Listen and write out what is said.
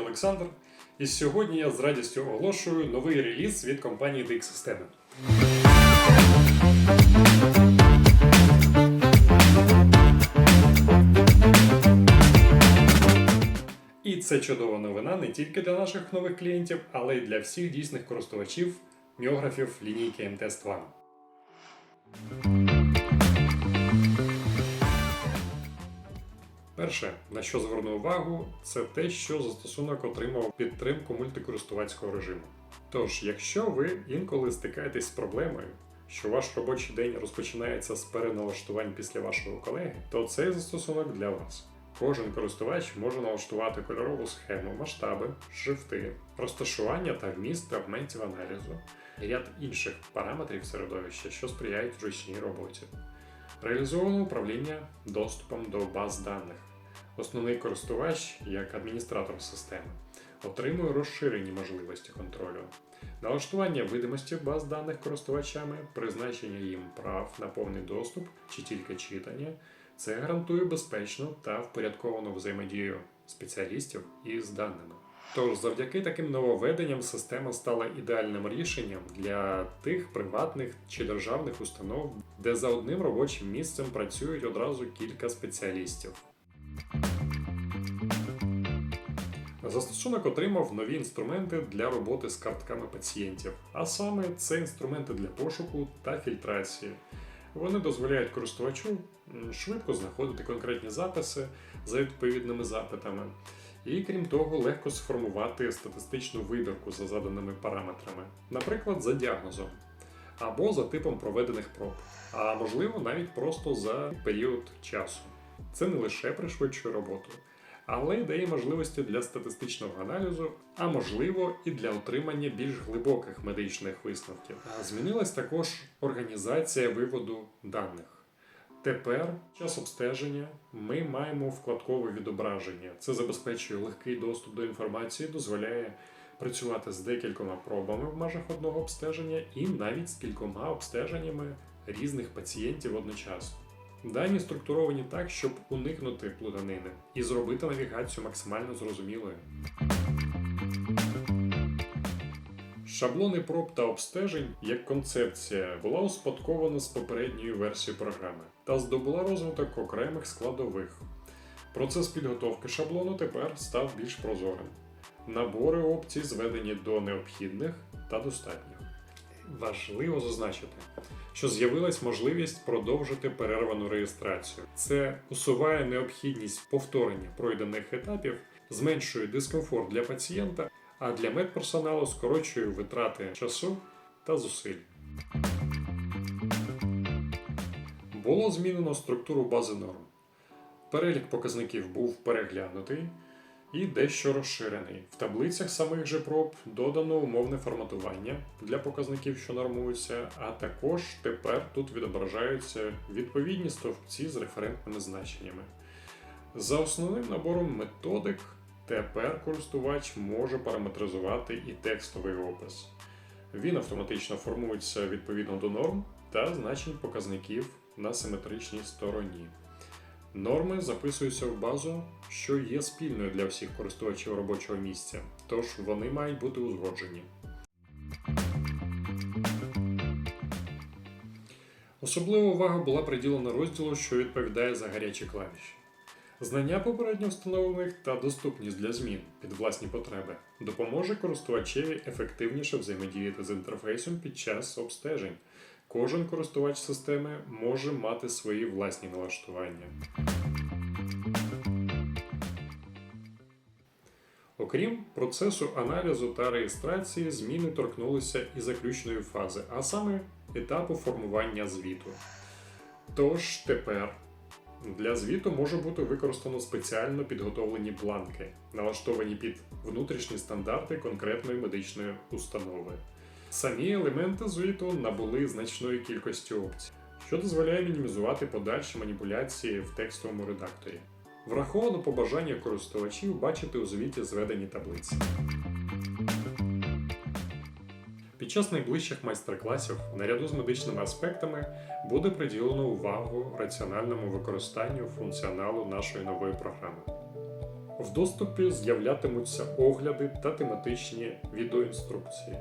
Олександр, і сьогодні я з радістю оголошую новий реліз від компанії DX System. І це чудова новина не тільки для наших нових клієнтів, але й для всіх дійсних користувачів міографів лінійки MTest One. Перше, на що зверну увагу, це те, що застосунок отримав підтримку мультикористувацького режиму. Тож, якщо ви інколи стикаєтесь з проблемою, що ваш робочий день розпочинається з переналаштувань після вашого колеги, то цей застосунок для вас. Кожен користувач може налаштувати кольорову схему, масштаби, шрифти, розташування та вміст фрагментів аналізу і ряд інших параметрів середовища, що сприяють зручній роботі. Реалізовано управління доступом до баз даних. Основний користувач, як адміністратор системи, отримує розширені можливості контролю, налаштування видимості баз даних користувачами, призначення їм прав на повний доступ чи тільки читання. Це гарантує безпечну та впорядковану взаємодію спеціалістів із даними. Тож, завдяки таким нововведенням система стала ідеальним рішенням для тих приватних чи державних установ, де за одним робочим місцем працюють одразу кілька спеціалістів. Застосунок отримав нові інструменти для роботи з картками пацієнтів, а саме це інструменти для пошуку та фільтрації. Вони дозволяють користувачу швидко знаходити конкретні записи за відповідними запитами, і крім того, легко сформувати статистичну вибірку за заданими параметрами, наприклад, за діагнозом або за типом проведених проб, а можливо навіть просто за період часу. Це не лише пришвидшує роботу, але дає можливості для статистичного аналізу, а можливо і для отримання більш глибоких медичних висновків. Змінилась також організація виводу даних. Тепер час обстеження ми маємо вкладкове відображення. Це забезпечує легкий доступ до інформації, дозволяє працювати з декількома пробами в межах одного обстеження і навіть з кількома обстеженнями різних пацієнтів одночасно. Дані структуровані так, щоб уникнути плутанини і зробити навігацію максимально зрозумілою. Шаблони проб та обстежень як концепція була успадкована з попередньої версії програми та здобула розвиток окремих складових. Процес підготовки шаблону тепер став більш прозорим. Набори опцій зведені до необхідних та достатніх. Важливо зазначити, що з'явилась можливість продовжити перервану реєстрацію. Це усуває необхідність повторення пройдених етапів, зменшує дискомфорт для пацієнта, а для медперсоналу скорочує витрати часу та зусиль. Було змінено структуру бази норм. Перелік показників був переглянутий і дещо розширений. В таблицях самих же проб додано умовне форматування для показників, що нормуються, а також тепер тут відображаються відповідні стовпці з референтними значеннями. За основним набором методик тепер користувач може параметризувати і текстовий опис. Він автоматично формується відповідно до норм та значень показників на симетричній стороні. Норми записуються в базу, що є спільною для всіх користувачів робочого місця, тож вони мають бути узгоджені. Особлива увага була приділена розділу, що відповідає за гарячі клавіші. Знання попередньо встановлених та доступність для змін під власні потреби допоможе користувачеві ефективніше взаємодіяти з інтерфейсом під час обстежень. Кожен користувач системи може мати свої власні налаштування. Окрім процесу аналізу та реєстрації, зміни торкнулися і заключної фази, а саме етапу формування звіту. Тож тепер для звіту може бути використано спеціально підготовлені бланки, налаштовані під внутрішні стандарти конкретної медичної установи. Самі елементи звіту набули значної кількості опцій, що дозволяє мінімізувати подальші маніпуляції в текстовому редакторі. Враховано побажання користувачів бачити у звіті зведені таблиці. Під час найближчих майстер-класів, наряду з медичними аспектами, буде приділено увагу раціональному використанню функціоналу нашої нової програми. В доступі з'являтимуться огляди та тематичні відеоінструкції.